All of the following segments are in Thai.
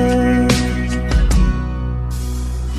ย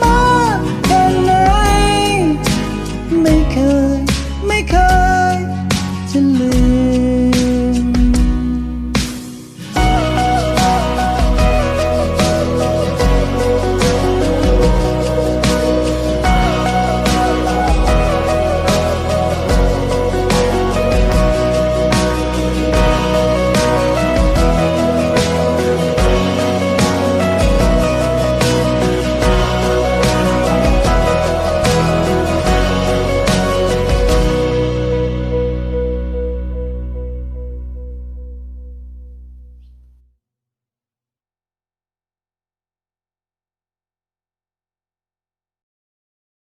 อ